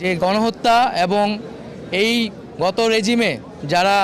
যে গণহত্যা এবং এই গত রেজিমে যারা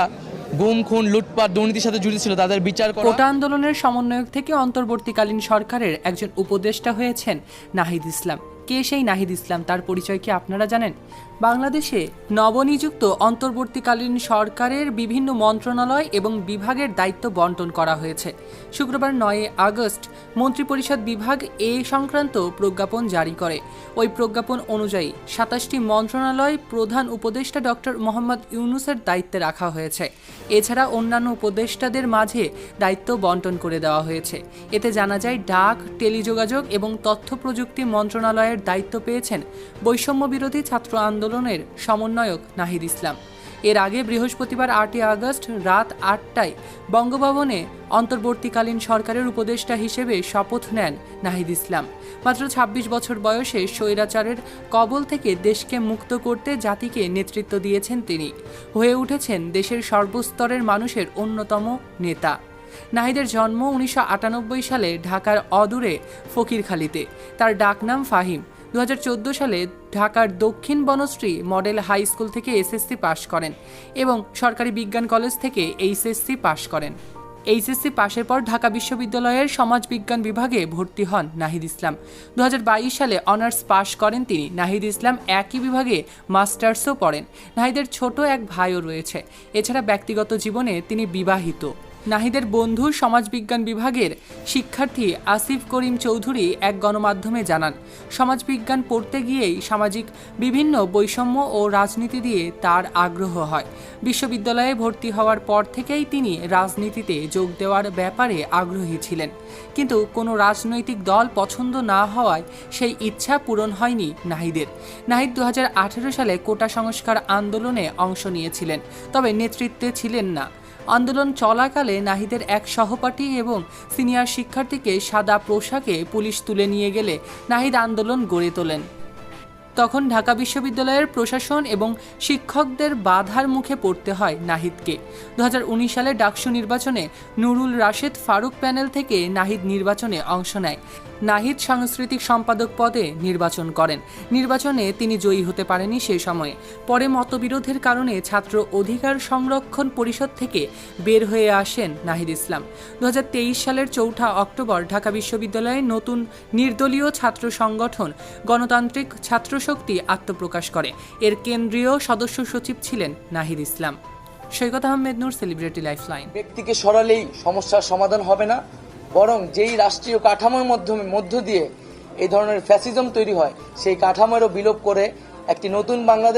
গুম, খুন, লুটপাট, দুর্নীতির সাথে জড়িত ছিল, তাদের বিচার কোটা আন্দোলনের সমন্বয়ক থেকে অন্তর্বর্তীকালীন সরকারের একজন উপদেষ্টা হয়েছেন নাহিদ ইসলাম। কে সেই নাহিদ ইসলাম? তার পরিচয় কি আপনারা জানেন? বাংলাদেশে নবনিযুক্ত অন্তর্বর্তীকালীন সরকারের বিভিন্ন মন্ত্রণালয় এবং বিভাগের দায়িত্ব বন্টন করা হয়েছে। শুক্রবার নয় আগস্ট মন্ত্রিপরিষদ বিভাগ এ সংক্রান্ত প্রজ্ঞাপন জারি করে। ওই প্রজ্ঞাপন অনুযায়ী সাতাশটি মন্ত্রণালয় প্রধান উপদেষ্টা ডক্টর মোহাম্মদ ইউনুসের দায়িত্বে রাখা হয়েছে। এছাড়া অন্যান্য উপদেষ্টাদের মাঝে দায়িত্ব বন্টন করে দেওয়া হয়েছে। এতে জানা যায়, ডাক, টেলিযোগাযোগ এবং তথ্য প্রযুক্তি মন্ত্রণালয়ের দায়িত্ব পেয়েছেন বৈষম্য বিরোধী ছাত্র আন্দোলনের সমন্বয়ক নাহিদ ইসলাম। এর আগে বৃহস্পতিবার আটই আগস্ট রাত আটটায় বঙ্গভবনে অন্তর্বর্তীকালীন সরকারের উপদেষ্টা হিসেবে শপথ নেন নাহিদ ইসলাম। মাত্র ২৬ বছর বয়সে স্বৈরাচারের কবল থেকে দেশকে মুক্ত করতে জাতিকে নেতৃত্ব দিয়েছেন তিনি। হয়ে উঠেছেন দেশের সর্বস্তরের মানুষের অন্যতম নেতা। নাহিদের জন্ম উনিশশো আটানব্বই সালে ঢাকার অদূরে ফকিরখালীতে। তার ডাকনাম ফাহিম। দুহাজার চোদ্দ সালে ঢাকার দক্ষিণ বনশ্রী মডেল হাই স্কুল থেকে এসএসসি পাশ করেন এবং সরকারি বিজ্ঞান কলেজ থেকে এইচএসসি পাশ করেন। এইচএসসি পাশের পর ঢাকা বিশ্ববিদ্যালয়ের সমাজবিজ্ঞান বিভাগে ভর্তি হন নাহিদ ইসলাম। দু হাজার বাইশ সালে অনার্স পাশ করেন তিনি। নাহিদ ইসলাম একই বিভাগে মাস্টার্সও পড়েন। নাহিদের ছোট এক ভাইও রয়েছে। এছাড়া ব্যক্তিগত জীবনে তিনি বিবাহিত। নাহিদের বন্ধু সমাজবিজ্ঞান বিভাগের শিক্ষার্থী আসিফ করিম চৌধুরী এক গণমাধ্যমে জানান, সমাজবিজ্ঞান পড়তে গিয়েই সামাজিক বিভিন্ন বৈষম্য ও রাজনীতি দিয়ে তার আগ্রহ হয়। বিশ্ববিদ্যালয়ে ভর্তি হওয়ার পর থেকেই তিনি রাজনীতিতে যোগ দেওয়ার ব্যাপারে আগ্রহী ছিলেন। কিন্তু কোনো রাজনৈতিক দল পছন্দ না হওয়ায় সেই ইচ্ছা পূরণ হয়নি নাহিদের। নাহিদ দু হাজার আঠেরো সালে কোটা সংস্কার আন্দোলনে অংশ নিয়েছিলেন, তবে নেতৃত্বে ছিলেন না। আন্দোলন চলাকালে নাহিদের এক সহপাঠী এবং সিনিয়র শিক্ষার্থীকে সাদা পোশাকে পুলিশ তুলে নিয়ে গেলে নাহিদ আন্দোলন গড়ে তোলেন। তখন ঢাকা বিশ্ববিদ্যালয়ের প্রশাসন এবং শিক্ষকদের বাধার মুখে পড়তে হয় নাহিদকে। দুহাজার উনিশ সালে ডাকসু নির্বাচনে নুরুল রাশেদ ফারুক প্যানেল থেকে নাহিদ নির্বাচনে অংশ নেয়। নাহিদ সাংস্কৃতিক সম্পাদক পদে নির্বাচন করেন। নির্বাচনে তিনি জয়ী হতে পারেনি সেই সময়ে। পরে মতবিরোধের কারণে ছাত্র অধিকার সংরক্ষণ পরিষদ থেকে বের হয়ে আসেন নাহিদ ইসলাম। দু হাজার তেইশ সালের চৌঠা অক্টোবর ঢাকা বিশ্ববিদ্যালয়ে নতুন নির্দলীয় ছাত্র সংগঠন, গণতান্ত্রিক ছাত্রশক্তি আত্মপ্রকাশ করে। এর কেন্দ্রীয় সদস্য সচিব ছিলেন নাহিদ ইসলাম। Saikat Ahmed Noor, celebrity lifeline. ব্যক্তিকে সরালেই সমস্যার সমাধান হবে না, বরং যেই রাষ্ট্রীয় কাঠামোর মাধ্যমে, মধ্য দিয়ে এই ধরনের ফ্যাসিজম তৈরি হয়, সেই কাঠামোরও বিলোপ করে একটি নতুন বাংলাদেশ